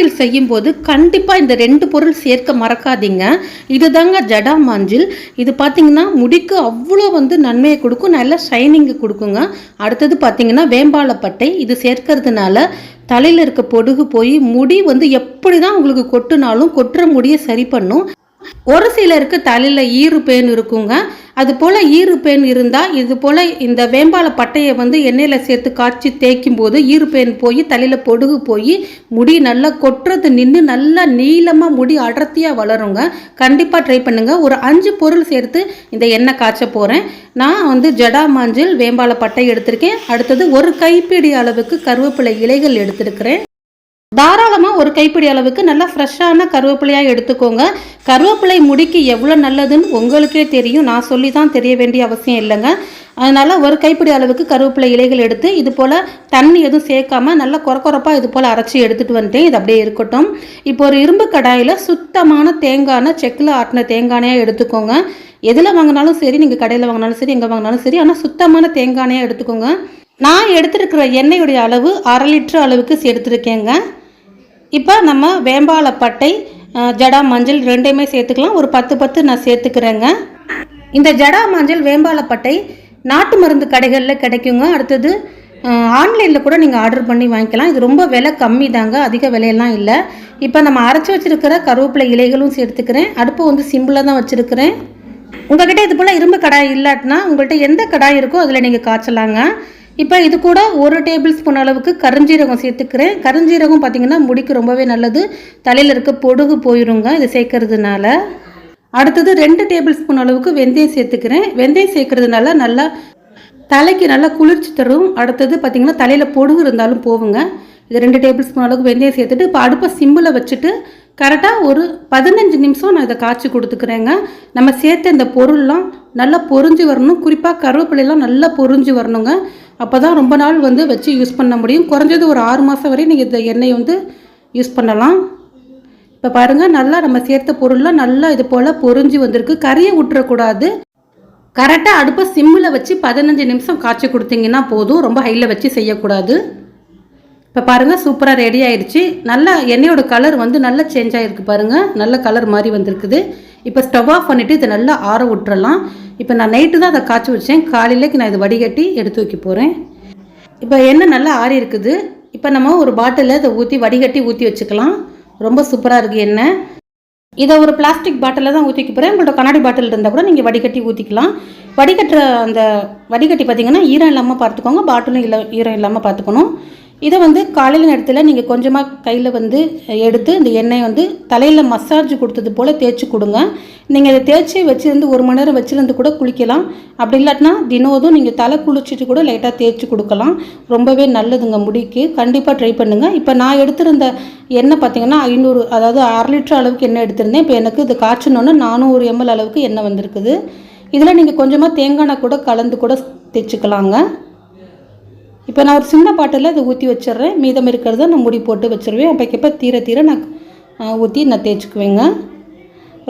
சமையல் செய்யும்போது கண்டிப்பாக இந்த ரெண்டு பொருள் சேர்க்க மறக்காதீங்க. இதுதாங்க ஜடா மாஞ்சில். இது பார்த்தீங்கன்னா முடிக்கு அவ்வளோ வந்து நன்மையை கொடுக்கும். நல்லா ஷைனிங்கு கொடுக்குங்க. அடுத்தது பார்த்தீங்கன்னா வேம்பாலப்பட்டை இது சேர்க்கறதுனால தலையில் இருக்க பொடுகு போய் முடி வந்து எப்படி தான் உங்களுக்கு கொட்டுனாலும் கொட்டுற முடியை சரி பண்ணும். ஒரு சிலருக்கு தலையில் ஈறு பேன் இருக்குங்க. அது போல் ஈறு பேன் இருந்தால் இது போல் இந்த வேம்பால பட்டையை வந்து எண்ணெயில் சேர்த்து காய்ச்சி தேய்க்கும் போது ஈறு பேன் போய் தலையில் பொடுகு போய் முடி நல்லா கொட்டுறது நின்று நல்லா நீளமாக முடி அடர்த்தியாக வளருங்க. கண்டிப்பாக ட்ரை பண்ணுங்கள் ஒரு அஞ்சு பொருள் சேர்த்து இந்த எண்ணெய் காய்ச்ச போகிறேன் நான் வந்து ஜடா மாஞ்சில் வேம்பால பட்டை எடுத்திருக்கேன். அடுத்தது ஒரு கைப்பிடி அளவுக்கு கருவேப்பிலை இலைகள் எடுத்திருக்கிறேன். தாராளமாக ஒரு கைப்பிடி அளவுக்கு நல்லா ஃப்ரெஷ்ஷான கருவேப்பிலையாக எடுத்துக்கோங்க. கருவேப்பிலை முடிக்கு எவ்வளோ நல்லதுன்னு உங்களுக்கே தெரியும். நான் சொல்லி தான் தெரிய வேண்டிய அவசியம் இல்லைங்க. அதனால் ஒரு கைப்பிடி அளவுக்கு கருவேப்பிலை இலைகள் எடுத்து இது போல் தண்ணி எதுவும் சேர்க்காம நல்லா குறக்குறப்பாக இது போல் அரைச்சி எடுத்துகிட்டு வந்துட்டேன். இது அப்படியே இருக்கட்டும். இப்போ ஒரு இரும்பு கடாயில் சுத்தமான தேங்காய் செக்கில் ஆட்டின தேங்காயாக எடுத்துக்கோங்க. எதில் வாங்கினாலும் சரி நீங்கள் கடையில் வாங்கினாலும் சரி எங்கே வாங்கினாலும் சரி ஆனால் சுத்தமான தேங்காயாக எடுத்துக்கோங்க. நான் எடுத்துருக்கிற எண்ணெயுடைய அளவு அரை லிட்டர் அளவுக்கு எடுத்துருக்கேங்க இப்போ நம்ம வேம்பாலப்பட்டை ஜடா மஞ்சள் ரெண்டையுமே சேர்த்துக்கலாம். ஒரு பத்து பத்து நான் சேர்த்துக்கிறேங்க. இந்த ஜடா மஞ்சள் வேம்பாலப்பட்டை நாட்டு மருந்து கடைகளில் கிடைக்குங்க. அடுத்தது ஆன்லைனில் கூட நீங்கள் ஆர்டர் பண்ணி வாங்கிக்கலாம். இது ரொம்ப விலை கம்மி தாங்க அதிக விலையெல்லாம் இல்லை. இப்போ நம்ம அரைச்சி வச்சிருக்கிற கருவேப்பிலை இலைகளும் சேர்த்துக்கிறேன். அடுப்பு வந்து சிம்பிளாக தான் வச்சுருக்கிறேன். உங்கள்கிட்ட இது போல் இரும்பு கடாய் இல்லாட்டினா உங்கள்கிட்ட எந்த கடாய் இருக்கோ அதில் நீங்கள் காய்ச்சலாங்க. இப்போ இது கூட ஒரு டேபிள் ஸ்பூன் அளவுக்கு கருஞ்சீரகம் சேர்த்துக்கிறேன். கருஞ்சீரகம் பார்த்திங்கன்னா முடிக்கு ரொம்பவே நல்லது. தலையில் இருக்க பொடுகு போயிருங்க இது சேர்க்கறதுனால. அடுத்தது ரெண்டு டேபிள் ஸ்பூன் அளவுக்கு வெந்தயம் சேர்த்துக்கிறேன். வெந்தயம் சேர்க்கறதுனால நல்லா தலைக்கு நல்லா குளிர்ச்சி தரும். அடுத்தது பார்த்திங்கன்னா தலையில் பொடுகு இருந்தாலும் போகுங்க இது ரெண்டு டேபிள் ஸ்பூன் அளவுக்கு வெந்தயம் சேர்த்துட்டு இப்போ அடுப்பை சிம்மில் வச்சுட்டு கரெக்டாக ஒரு பதினஞ்சு நிமிஷம் நான் இதை காய்ச்சி கொடுத்துக்கிறேங்க. நம்ம சேர்த்த இந்த பொருள்லாம் நல்லா பொரிஞ்சு வரணும். குறிப்பாக கருவேப்பிலையெல்லாம் நல்லா பொரிஞ்சு வரணுங்க. அப்போ தான் ரொம்ப நாள் வந்து வச்சு யூஸ் பண்ண முடியும். குறைஞ்சது ஒரு ஆறு மாதம் வரை நீங்கள் இந்த எண்ணெயை வந்து யூஸ் பண்ணலாம். இப்போ பாருங்கள் நல்லா நம்ம சேர்த்த பொருள்லாம் நல்லா இது போல் பொரிஞ்சு வந்திருக்கு. கறியை விட்டுறக்கூடாது கரெக்டாக அடுப்பை சிம்மில் வச்சு பதினஞ்சு நிமிஷம் காய்ச்சி கொடுத்தீங்கன்னா போதும். ரொம்ப ஹையில் வச்சு செய்யக்கூடாது. இப்போ பாருங்கள் சூப்பராக ரெடி ஆயிடுச்சு. நல்லா எண்ணெயோட கலர் வந்து நல்லா சேஞ்ச் ஆகிருக்கு பாருங்கள் நல்ல கலர் மாதிரி வந்திருக்குது. இப்போ ஸ்டவ் ஆஃப் பண்ணிவிட்டு இதை நல்லா ஆற விட்டுறலாம். இப்போ நான் நைட்டு தான் அதை காய்ச்சி வச்சேன். காலையிலேக்கு நான் இதை வடிகட்டி எடுத்து வைக்க போகிறேன் இப்போ எண்ணெய் நல்லா ஆறி இருக்குது. இப்போ நம்ம ஒரு பாட்டிலில் இதை ஊற்றி வடிகட்டி ஊற்றி வச்சுக்கலாம். ரொம்ப சூப்பராக இருக்குது எண்ணெய். இதை ஒரு பிளாஸ்டிக் பாட்டிலில் தான் ஊற்றிக்க போகிறேன் உங்களோட கண்ணாடி பாட்டில் இருந்தால் கூட நீங்கள் வடிகட்டி ஊற்றிக்கலாம் வடிகட்டுற அந்த வடிகட்டி பார்த்தீங்கன்னா ஈரம் இல்லாமல் பார்த்துக்கோங்க. பாட்டிலும் இல்லை ஈரம் இல்லாமல் பார்த்துக்கணும். இதை வந்து காலையில் நேரத்தில் நீங்கள் கொஞ்சமாக கையில் வந்து எடுத்து இந்த எண்ணெய் வந்து தலையில் மசாஜ் கொடுத்தது போல் தேய்ச்சி கொடுங்க. நீங்கள் இதை தேய்ச்சி வச்சுருந்து ஒரு மணி நேரம் வச்சுருந்து கூட குளிக்கலாம். அப்படி இல்லாட்டினா தினோதும் நீங்கள் தலை குளிச்சுட்டு கூட லைட்டாக தேய்ச்சி கொடுக்கலாம். ரொம்பவே நல்லதுங்க முடிக்கு. கண்டிப்பாக ட்ரை பண்ணுங்கள் இப்போ நான் எடுத்திருந்த எண்ணெய் பார்த்தீங்கன்னா ஐநூறு அதாவது அரை லிட்டர் அளவுக்கு எண்ணெய் எடுத்திருந்தேன். இப்போ எனக்கு இது காய்ச்சணுன்னு நானூறு எம்எல் அளவுக்கு எண்ணெய் வந்திருக்குது. இதில் நீங்கள் கொஞ்சமாக தேங்காய் எண்ணெய் கூட கலந்து கூட தேய்ச்சிக்கலாங்க. இப்போ நான் ஒரு சின்ன பாட்டில் அதை ஊற்றி வச்சிடுறேன். மீதம் இருக்கிறத நான் முடி போட்டு வச்சிருவேன். அப்போக்கப்போ தீர தீர நான் ஊற்றி நான் தேய்ச்சிக்குவேங்க.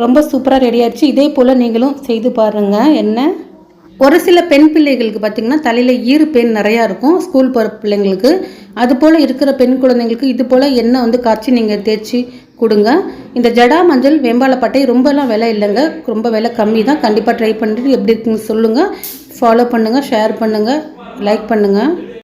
ரொம்ப சூப்பராக ரெடி ஆயிடுச்சு. இதே போல் நீங்களும் செய்து பாருங்கள் என்ன? ஒரு சில பெண் பிள்ளைகளுக்கு பார்த்திங்கன்னா தலையில் ஈறு பெண் நிறையா இருக்கும். ஸ்கூல் போகிற பிள்ளைங்களுக்கு. அது போல் இருக்கிற பெண் குழந்தைங்களுக்கு இது போல் எண்ணெய் வந்து காய்ச்சி நீங்கள் தேய்ச்சி கொடுங்க. இந்த ஜடா மஞ்சள் வெம்பாலப்பட்டை ரொம்பலாம் விலை இல்லைங்க. ரொம்ப விலை கம்மி தான். கண்டிப்பாக ட்ரை பண்ணிட்டு எப்படி இருக்குன்னு சொல்லுங்கள் ஃபாலோ பண்ணுங்கள் ஷேர் பண்ணுங்கள் லைக் பண்ணுங்கள்